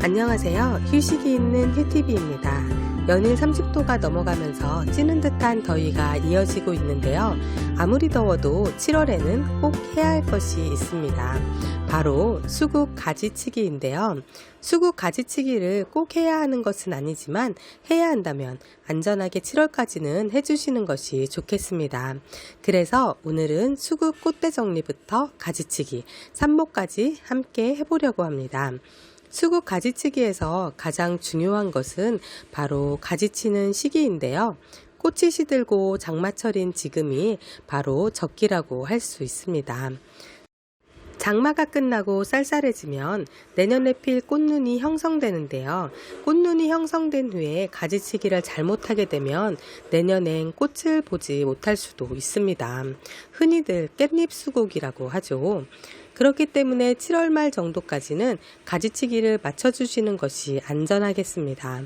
안녕하세요. 휴식이 있는 휴TV입니다. 연일 30도가 넘어가면서 찌는 듯한 더위가 이어지고 있는데요. 아무리 더워도 7월에는 꼭 해야 할 것이 있습니다. 바로 수국 가지치기인데요. 수국 가지치기를 꼭 해야 하는 것은 아니지만 해야 한다면 안전하게 7월까지는 해주시는 것이 좋겠습니다. 그래서 오늘은 수국 꽃대 정리부터 가지치기, 삽목까지 함께 해보려고 합니다. 수국 가지치기에서 가장 중요한 것은 바로 가지치는 시기인데요. 꽃이 시들고 장마철인 지금이 바로 적기라고 할 수 있습니다. 장마가 끝나고 쌀쌀해지면 내년에 필 꽃눈이 형성되는데요. 꽃눈이 형성된 후에 가지치기를 잘못하게 되면 내년엔 꽃을 보지 못할 수도 있습니다. 흔히들 깻잎 수국이라고 하죠. 그렇기 때문에 7월 말 정도까지는 가지치기를 맞춰주시는 것이 안전하겠습니다.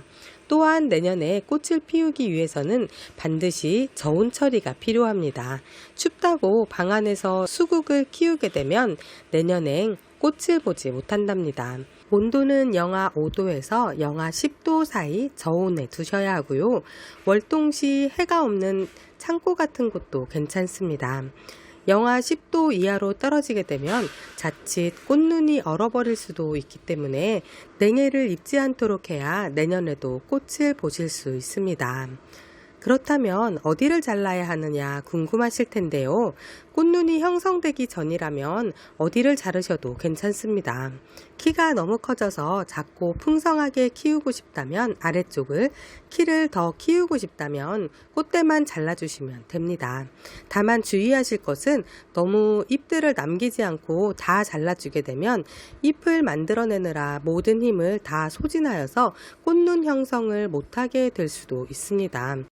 또한 내년에 꽃을 피우기 위해서는 반드시 저온 처리가 필요합니다. 춥다고 방 안에서 수국을 키우게 되면 내년엔 꽃을 보지 못한답니다. 온도는 영하 5도에서 영하 10도 사이 저온에 두셔야 하고요. 월동 시 해가 없는 창고 같은 곳도 괜찮습니다. 영하 10도 이하로 떨어지게 되면 자칫 꽃눈이 얼어버릴 수도 있기 때문에 냉해를 입지 않도록 해야 내년에도 꽃을 보실 수 있습니다. 그렇다면 어디를 잘라야 하느냐 궁금하실 텐데요. 꽃눈이 형성되기 전이라면 어디를 자르셔도 괜찮습니다. 키가 너무 커져서 작고 풍성하게 키우고 싶다면 아래쪽을, 키를 더 키우고 싶다면 꽃대만 잘라주시면 됩니다. 다만 주의하실 것은 너무 잎들을 남기지 않고 다 잘라주게 되면 잎을 만들어내느라 모든 힘을 다 소진하여서 꽃눈 형성을 못하게 될 수도 있습니다.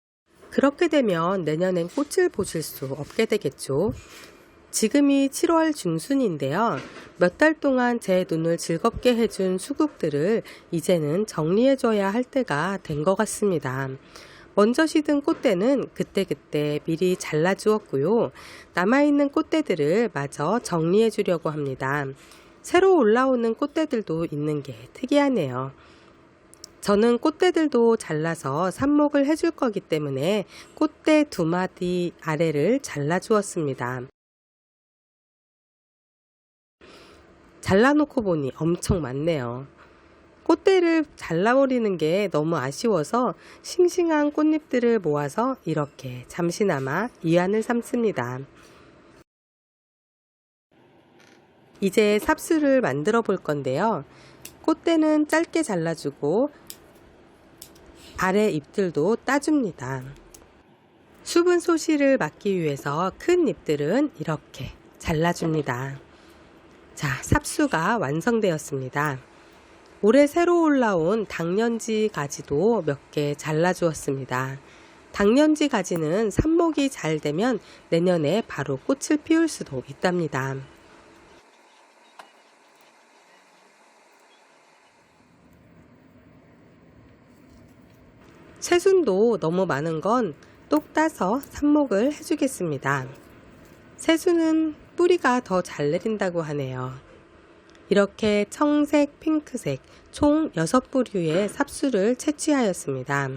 그렇게 되면 내년엔 꽃을 보실 수 없게 되겠죠. 지금이 7월 중순인데요. 몇 달 동안 제 눈을 즐겁게 해준 수국들을 이제는 정리해줘야 할 때가 된 것 같습니다. 먼저 시든 꽃대는 그때그때 미리 잘라주었고요. 남아있는 꽃대들을 마저 정리해 주려고 합니다. 새로 올라오는 꽃대들도 있는 게 특이하네요. 저는 꽃대들도 잘라서 삽목을 해줄 거기 때문에 꽃대 두 마디 아래를 잘라 주었습니다. 잘라놓고 보니 엄청 많네요. 꽃대를 잘라버리는 게 너무 아쉬워서 싱싱한 꽃잎들을 모아서 이렇게 잠시나마 위안을 삼습니다. 이제 삽수를 만들어 볼 건데요. 꽃대는 짧게 잘라주고 아래 잎들도 따줍니다. 수분 소실을 막기 위해서 큰 잎들은 이렇게 잘라줍니다. 자, 삽수가 완성되었습니다. 올해 새로 올라온 당년지 가지도 몇 개 잘라주었습니다. 당년지 가지는 삽목이 잘 되면 내년에 바로 꽃을 피울 수도 있답니다. 새순도 너무 많은 건 똑 따서 삽목을 해주겠습니다. 새순은 뿌리가 더 잘 내린다고 하네요. 이렇게 청색, 핑크색 총 6부류의 삽수를 채취하였습니다.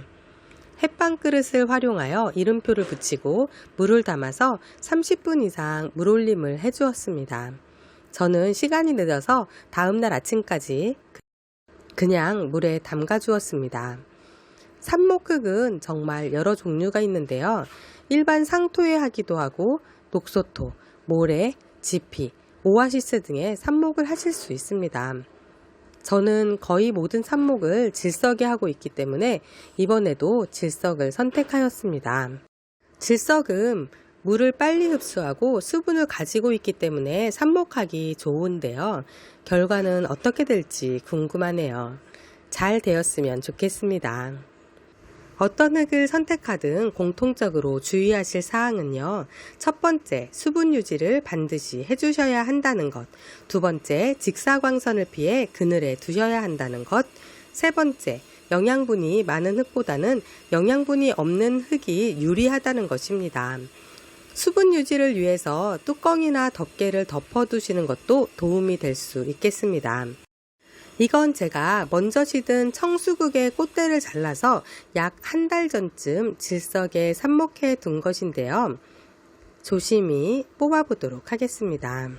햇반 그릇을 활용하여 이름표를 붙이고 물을 담아서 30분 이상 물올림을 해주었습니다. 저는 시간이 늦어서 다음날 아침까지 그냥 물에 담가 주었습니다. 삽목흙은 정말 여러 종류가 있는데요. 일반 상토에 하기도 하고 녹소토, 모래, 지피, 오아시스 등의 삽목을 하실 수 있습니다. 저는 거의 모든 삽목을 질석에 하고 있기 때문에 이번에도 질석을 선택하였습니다. 질석은 물을 빨리 흡수하고 수분을 가지고 있기 때문에 삽목하기 좋은데요. 결과는 어떻게 될지 궁금하네요. 잘 되었으면 좋겠습니다. 어떤 흙을 선택하든 공통적으로 주의하실 사항은요. 첫 번째, 수분 유지를 반드시 해주셔야 한다는 것. 두 번째, 직사광선을 피해 그늘에 두셔야 한다는 것. 세 번째, 영양분이 많은 흙보다는 영양분이 없는 흙이 유리하다는 것입니다. 수분 유지를 위해서 뚜껑이나 덮개를 덮어두시는 것도 도움이 될 수 있겠습니다. 이건 제가 먼저 시든 청수국의 꽃대를 잘라서 약 한 달 전쯤 질석에 삽목해 둔 것인데요. 조심히 뽑아보도록 하겠습니다.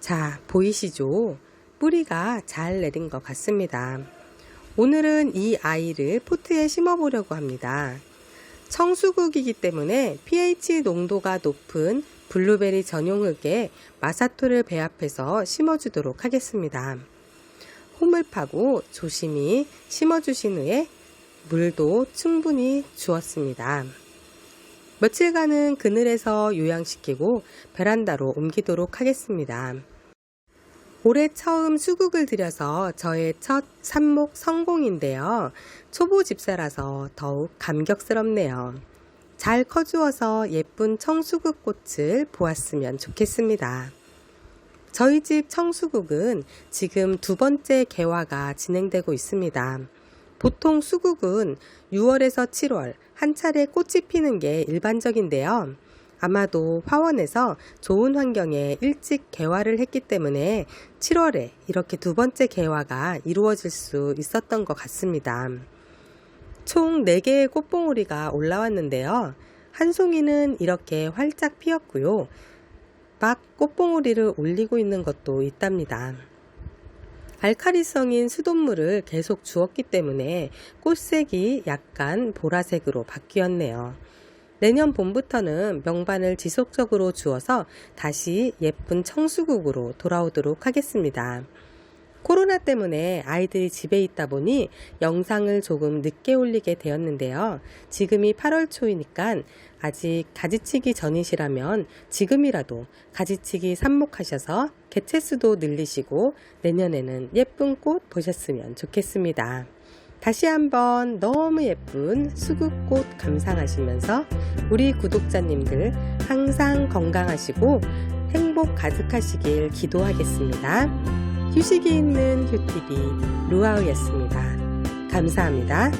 자, 보이시죠? 뿌리가 잘 내린 것 같습니다. 오늘은 이 아이를 포트에 심어 보려고 합니다. 청수국이기 때문에 pH 농도가 높은 블루베리 전용 흙에 마사토를 배합해서 심어주도록 하겠습니다. 홈을 파고 조심히 심어주신 후에 물도 충분히 주었습니다. 며칠간은 그늘에서 요양시키고 베란다로 옮기도록 하겠습니다. 올해 처음 수국을 들여서 저의 첫 삽목 성공인데요. 초보 집사라서 더욱 감격스럽네요. 잘 커주어서 예쁜 청수국 꽃을 보았으면 좋겠습니다. 저희 집 청수국은 지금 두 번째 개화가 진행되고 있습니다. 보통 수국은 6월에서 7월 한 차례 꽃이 피는 게 일반적인데요. 아마도 화원에서 좋은 환경에 일찍 개화를 했기 때문에 7월에 이렇게 두 번째 개화가 이루어질 수 있었던 것 같습니다. 총 4개의 꽃봉오리가 올라왔는데요. 한 송이는 이렇게 활짝 피었고요. 막 꽃봉오리를 올리고 있는 것도 있답니다. 알카리성인 수돗물을 계속 주었기 때문에 꽃색이 약간 보라색으로 바뀌었네요. 내년 봄부터는 명반을 지속적으로 주어서 다시 예쁜 청수국으로 돌아오도록 하겠습니다. 코로나 때문에 아이들이 집에 있다 보니 영상을 조금 늦게 올리게 되었는데요. 지금이 8월 초이니까 아직 가지치기 전이시라면 지금이라도 가지치기 삽목하셔서 개체수도 늘리시고 내년에는 예쁜 꽃 보셨으면 좋겠습니다. 다시 한번 너무 예쁜 수국꽃 감상하시면서 우리 구독자님들 항상 건강하시고 행복 가득하시길 기도하겠습니다. 휴식이 있는 휴TV 루아우였습니다. 감사합니다.